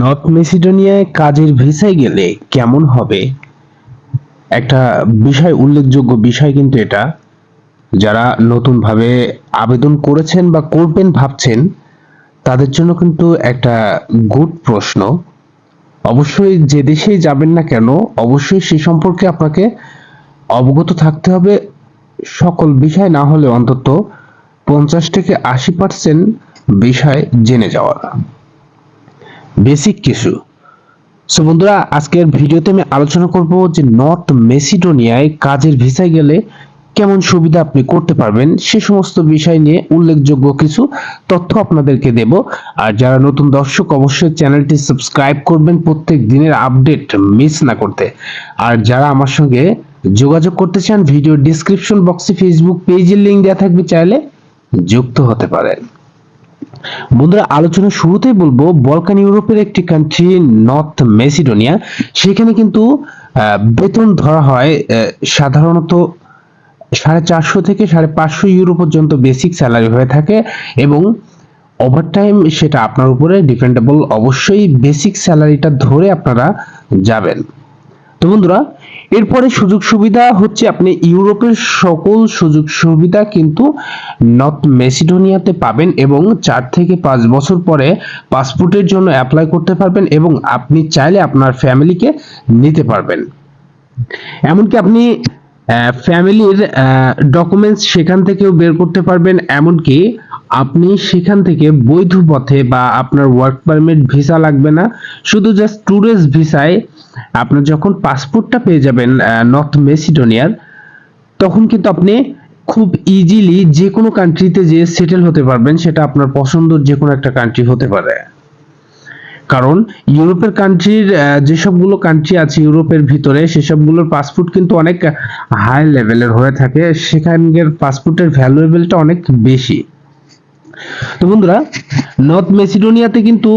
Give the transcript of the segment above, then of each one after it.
North মেসিডোনিয়ায় কাজের ভিসায় গেলে কেমন হবে? একটা বিষয় উল্লেখযোগ্য বিষয় কিন্তু এটা। যারা নতুনভাবে আবেদন করেছেন বা করবেন ভাবছেন, তাদের জন্য কিন্তু একটা গুড প্রশ্ন। অবশ্যই যে দেশেই যাবেন না কেন, অবশ্যই সে সম্পর্কে আপনাকে অবগত থাকতে হবে। সকল বিষয় না হলে অন্তত পঞ্চাশ থেকে আশি পার্সেন্ট বিষয় জেনে যাওয়া। বেসিক কিছু। সো বন্ধুরা, আজকের ভিডিওতে আমি আলোচনা করব যে নর্থ মেসিডোনিয়ায় কাজের ভিসায় গেলে কেমন সুবিধা আপনি করতে পারবেন, সে সমস্ত বিষয় নিয়ে উল্লেখযোগ্য কিছু তথ্য আপনাদেরকে দেব। আর যারা নতুন দর্শক, অবশ্যই চ্যানেলটি সাবস্ক্রাইব করবেন প্রত্যেক দিনের আপডেট মিস না করতে। আর যারা আমার সঙ্গে যোগাযোগ করতে চান, ভিডিও ডিসক্রিপশন বক্সে ফেসবুক পেজের লিংক দেওয়া থাকবে, চাইলে যুক্ত হতে পারেন। বন্ধুরা আলোচনা শুরুতেই বলব, বলকান ইউরোপের একটি কান্ট্রি নর্থ মেসিডোনিয়া সেখানে কিন্তু বেতন ধরা হয় সাধারণত সাড়ে চারশো থেকে সাড়ে পাঁচশো ইউরো পর্যন্ত বেসিক স্যালারি হয়ে থাকে এবং ওভারটাইম সেটা আপনার উপরে ডিপেন্ডেবল অবশ্যই বেসিক স্যালারিটা ধরে আপনারা যাবেন। তো বন্ধুরা এরপরে সুযোগ সুবিধা হচ্ছে আপনি ইউরোপের সকল সুযোগ সুবিধা কিন্তু নর্থ মেসিডোনিয়াতে পাবেন এবং চার থেকে পাঁচ বছর পরে পাসপোর্টের জন্য অ্যাপ্লাই করতে পারবেন এবং আপনি চাইলে আপনার ফ্যামিলিকে নিতে পারবেন। এমনকি আপনি ফ্যামিলির ডকুমেন্টস সেখান থেকেও বের করতে পারবেন। এমনকি আপনি সেখান থেকে বৈধ পথে বা আপনার ওয়ার্ক পারমিট ভিসা লাগবে না। শুধু জাস্ট ট্যুরিস্ট ভিসায় আপনার যখন পাসপোর্টটা পেয়ে যাবেন নর্থ মেসিডোনিয়ার তখন কিন্তু আপনি খুব ইজিলি যে কোনো কান্ট্রিতে যে সেটেল হতে পারবেন, সেটা আপনার পছন্দের যে কোনো একটা কান্ট্রি হতে পারে। কারণ ইউরোপের কান্ট্রির যেসবগুলো কান্ট্রি আছে ইউরোপের ভিতরে, সেসবগুলোর পাসপোর্ট কিন্তু অনেক হাই লেভেলের হয়ে থাকে। সেখানকার পাসপোর্টের ভ্যালুয়েবলটা অনেক বেশি। তো বন্ধুরা নর্থ মেসিডোনিয়াতে কিন্তু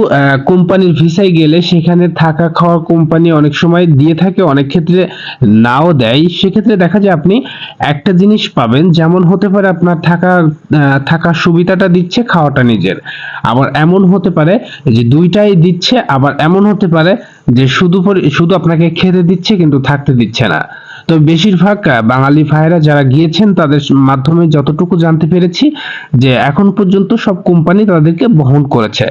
কোম্পানির ভিসায় গেলে সেখানে থাকা খাওয়ার কোম্পানি অনেক সময় দিয়ে থাকে, অনেক ক্ষেত্রে নাও দেয়। সেক্ষেত্রে দেখা যায় আপনি একটা জিনিস পাবেন, যেমন হতে পারে আপনার থাকা থাকার সুবিধাটা দিচ্ছে খাওয়াটা নিজের। আবার এমন হতে পারে যে দুইটাই দিচ্ছে, আবার এমন হতে পারে যে শুধু শুধু আপনাকে খেতে দিচ্ছে, কিন্তু থাকতে দিচ্ছে না। তো বেশিরভাগ বাঙালি ভাইরা যারা গিয়েছেন, তাদের মাধ্যমে যতটুকু জানতে পেরেছি যে এখন পর্যন্ত সব কোম্পানি তাদেরকে বহন করেছে।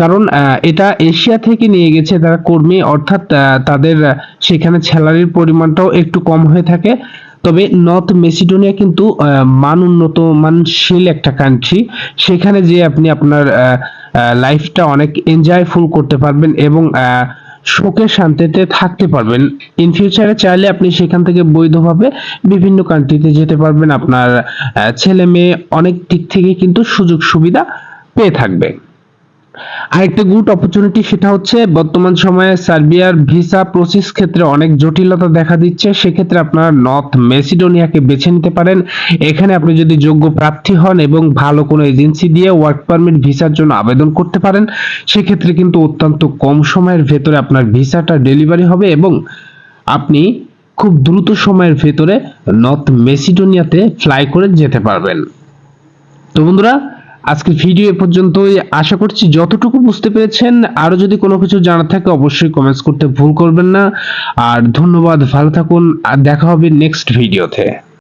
কারণ এটা এশিয়া থেকে নিয়ে গেছে তারা কর্মী, অর্থাৎ তাদের সেখানে স্যালারির পরিমাণটাও একটু কম হয়ে থাকে। তবে নর্থ মেসিডোনিয়া কিন্তু মান উন্নত, মানশীল একটা কান্ট্রি সেখানে যে আপনি আপনার লাইফটা অনেক এনজয়ফুল করতে পারবেন এবং সুখে শান্তিতে থাকতে পারবেন। ইন ফিউচারে চাইলে আপনি সেখান থেকে বৈধভাবে বিভিন্ন কান্ট্রিতে যেতে পারবেন। আপনার ছেলে মেয়ে অনেক দিক থেকে কিন্তু সুযোগ সুবিধা পেয়ে থাকবে। আরেকটা গুড অপরচুনিটি সেটা হচ্ছে বর্তমান সময়ে সার্বিয়ার ভিসা প্রসেস ক্ষেত্রে অনেক জটিলতা দেখা দিচ্ছে। সেক্ষেত্রে আপনারা নর্থ মেসিডোনিয়াকে বেছে নিতে পারেন। এখানে আপনি যদি যোগ্য প্রার্থী হন এবং ভালো কোনো এজেন্সি দিয়ে ওয়ার্ক পারমিট ভিসার জন্য আবেদন করতে পারেন, সেক্ষেত্রে কিন্তু অত্যন্ত কম সময়ের ভেতরে আপনার ভিসাটা ডেলিভারি হবে এবং আপনি খুব দ্রুত সময়ের ভেতরে নর্থ মেসিডোনিয়াতে ফ্লাই করে যেতে পারবেন। তো বন্ধুরা আজকের ভিডিও এ পর্যন্তই। আশা করছি যতটুকু বুঝতে পেরেছেন আরও যদি কোনো কিছু জানা থাকে অবশ্যই কমেন্টস করতে ভুল করবেন না। আর ধন্যবাদ, ভালো থাকুন, আর দেখা হবে নেক্সট ভিডিওতে